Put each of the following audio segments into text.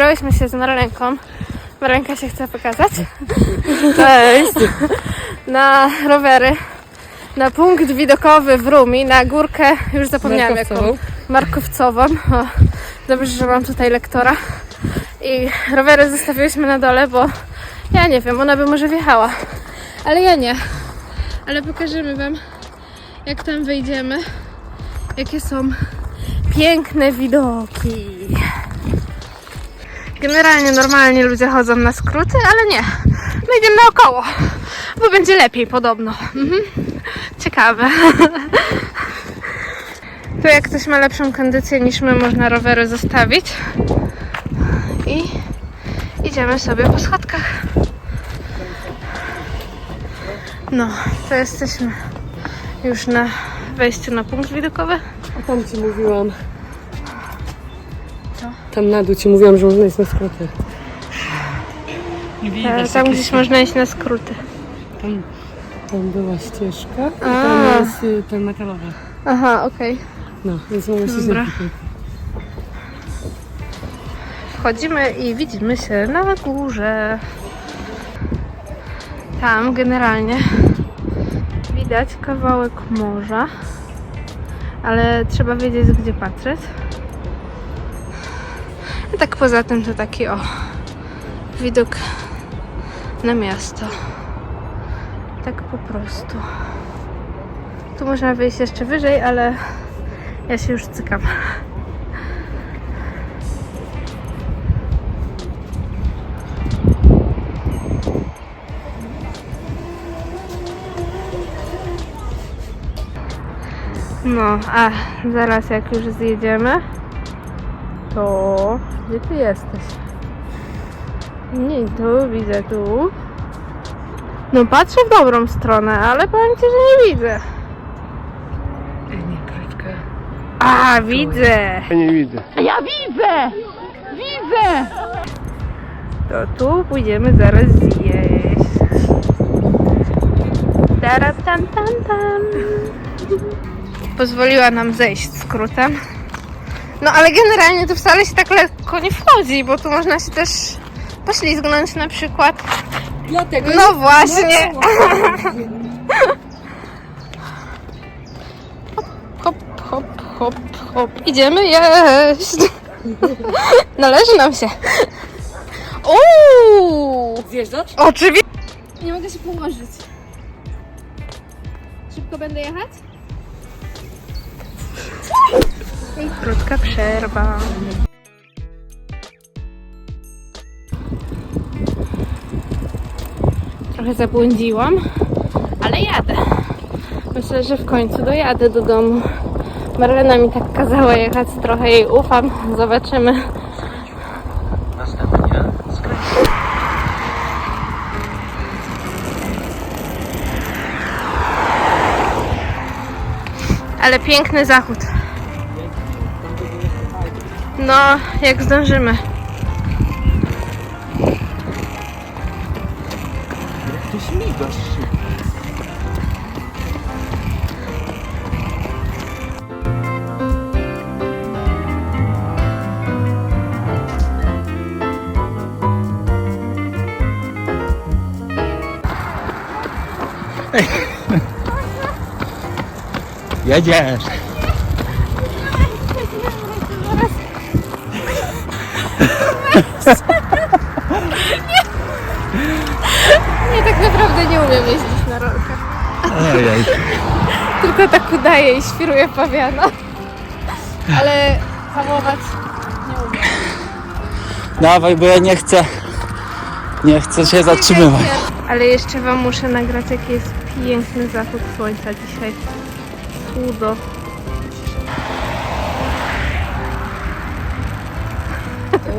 Wybrałyśmy się z Marlenką. Marlenka się chce pokazać. Cześć. Na rowery. Na punkt widokowy w Rumi, na górkę, już zapomniałam jaką. Markowcową. Markowcową. O, dobrze, że mam tutaj lektora. I rowery zostawiłyśmy na dole, bo ja nie wiem, ona by może wjechała. Ale ja nie. Ale pokażemy Wam, jak tam wejdziemy. Jakie są piękne widoki. Generalnie normalnie ludzie chodzą na skróty, ale nie. My idziemy naokoło, bo będzie lepiej podobno. Mhm. Ciekawe. Tu jak ktoś ma lepszą kondycję niż my, można rowery zostawić. I idziemy sobie po schodkach. No, to jesteśmy już na wejściu na punkt widokowy. A tam ci mówiłam. Tam na dół ci mówiłam, że można iść na skróty. E, Tam gdzieś można iść na skróty. Tam, tam była ścieżka i A. tam jest y, ten metalowy. Aha, okej. No, więc mogę się Dobra. zapisać. Wchodzimy i widzimy się na górze. Tam generalnie widać kawałek morza, ale trzeba wiedzieć, gdzie patrzeć. Tak poza tym to taki o widok na miasto. Tak po prostu. Tu można wyjść jeszcze wyżej, ale ja się już cykam. No, a zaraz jak już zjedziemy, to gdzie ty jesteś? Nie, tu widzę tu. No patrzę w dobrą stronę, ale powiem ci, że nie widzę. Ej, nie, troszeczkę. A, widzę! Ja nie widzę. Ja widzę! Widzę! To tu pójdziemy zaraz zjeść. Tara, tam, tam, tam. Pozwoliła nam zejść skrótem. No ale generalnie to wcale się tak lekko nie wchodzi, bo tu można się też poślizgnąć na przykład. Dlatego No właśnie. Hop, hop, hop, hop. Idziemy jeść. Należy nam się. Uuu! Zjeżdżasz? Oczywiście. Nie mogę się położyć. Szybko będę jechać? Krótka przerwa. Trochę zabłądziłam, ale jadę. Myślę, że w końcu dojadę do domu. Marlena mi tak kazała jechać, trochę jej ufam. Zobaczymy. Następnie skręć. Ale piękny zachód. No, jak zdążymy. Ty śmigasz szybko. Jedziesz. Nie, tak naprawdę nie umiem jeździć na rolkach. Ojej. Tylko tak udaje i świruję pawiana. Ale hamować nie umiem. Dawaj, bo ja nie chcę. Nie chcę się zatrzymywać. Ale jeszcze Wam muszę nagrać, jaki jest piękny zachód słońca dzisiaj. Cudo.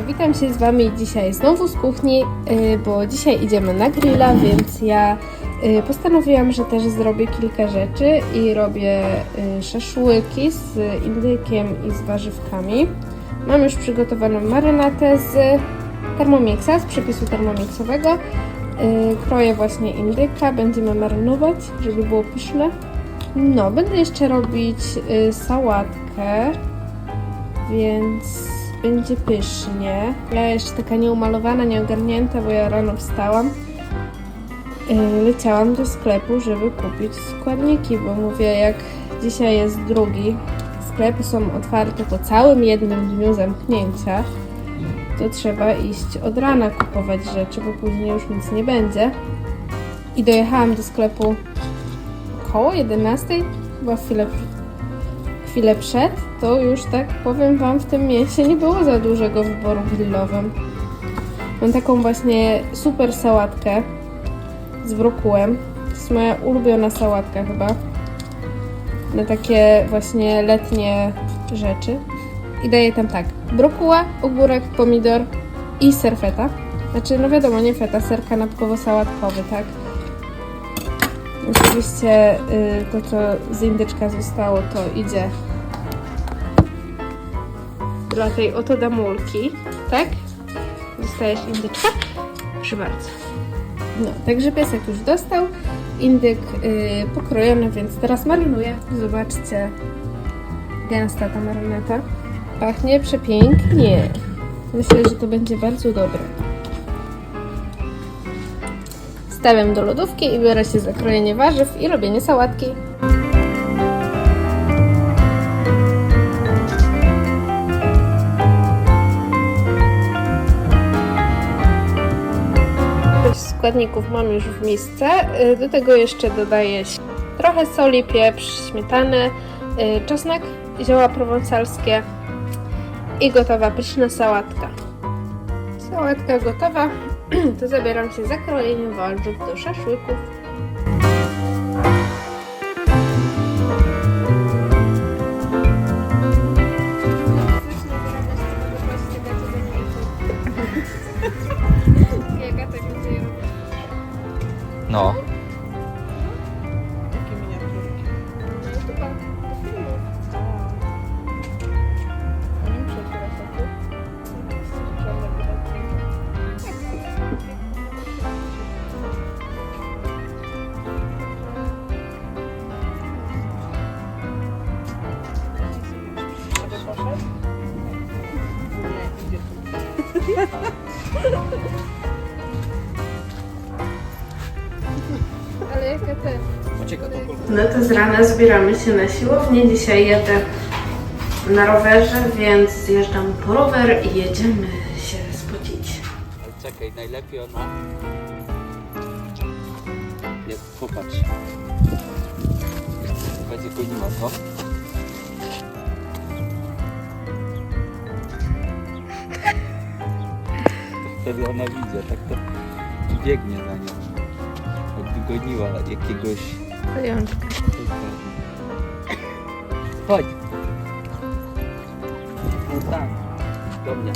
Witam się z Wami dzisiaj znowu z kuchni, y, bo dzisiaj idziemy na grilla, więc ja y, postanowiłam, że też zrobię kilka rzeczy i robię y, szaszłyki z indykiem i z warzywkami. Mam już przygotowaną marynatę z Thermomixa, z przepisu termomixowego. Kroję właśnie indyka, będziemy marynować, żeby było pyszne. No, będę jeszcze robić sałatkę, więc będzie pysznie. Ja jeszcze taka nieumalowana, nieogarnięta, bo ja rano wstałam. Yy, Leciałam do sklepu, żeby kupić składniki, bo mówię, jak dzisiaj jest drugi, sklepy są otwarte po całym jednym dniu zamknięcia, to trzeba iść od rana kupować rzeczy, bo później już nic nie będzie. I dojechałam do sklepu około 11, chyba chwilę, chwilę przed, to już tak powiem Wam, w tym mięsie nie było za dużego wyboru grillowym. Mam taką właśnie super sałatkę z brokułem. To jest moja ulubiona sałatka chyba. Na takie właśnie letnie rzeczy. I daję tam tak, brokuła, ogórek, pomidor i serfeta. Znaczy, no wiadomo, nie feta, ser kanapkowo-sałatkowy, tak? Oczywiście y, to, co z indyczka zostało, to idzie dla tej oto damulki, tak? Dostajesz indyczka? Proszę bardzo. No, także piesek już dostał. Indyk y, pokrojony, więc teraz marynuję. Zobaczcie, gęsta ta marynata. Pachnie przepięknie. Myślę, że to będzie bardzo dobre. Stawiam do lodówki i biorę się za krojenie warzyw i robienie sałatki. Składników mam już w misce. Y, Do tego jeszcze dodaję trochę soli, pieprz, śmietany, y, czosnek, zioła prowansalskie i gotowa pyszna sałatka. Sałatka gotowa, to zabieram się za krojenie warzyw do szaszłyków. No. To z rana zbieramy się na siłownię. Dzisiaj jadę na rowerze, więc zjeżdżam po rower i jedziemy się spocić. Czekaj, najlepiej ona... Jak popatrz. Będzie goniła? To wtedy ona widzi, tak to biegnie za nią. Jakby goniła jakiegoś... Zajączka. Chodź! No do mnie.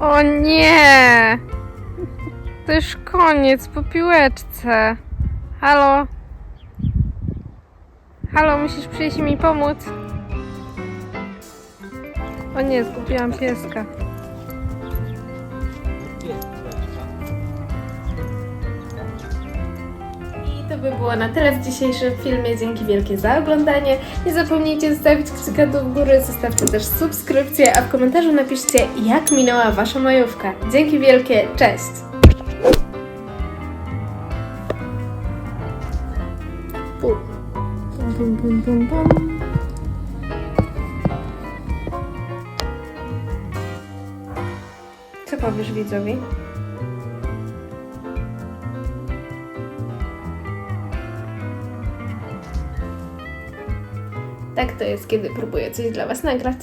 O nie! To już koniec po piłeczce. Halo? Halo, musisz przyjść mi pomóc. O nie, zgubiłam pieska. I to by było na tyle w dzisiejszym filmie. Dzięki wielkie za oglądanie. Nie zapomnijcie zostawić kciuka do góry, zostawcie też subskrypcję, a w komentarzu napiszcie, jak minęła Wasza majówka. Dzięki wielkie, cześć! Bum, bum, bum. Co powiesz widzowi? Tak to jest, kiedy próbuję coś dla Was nagrać.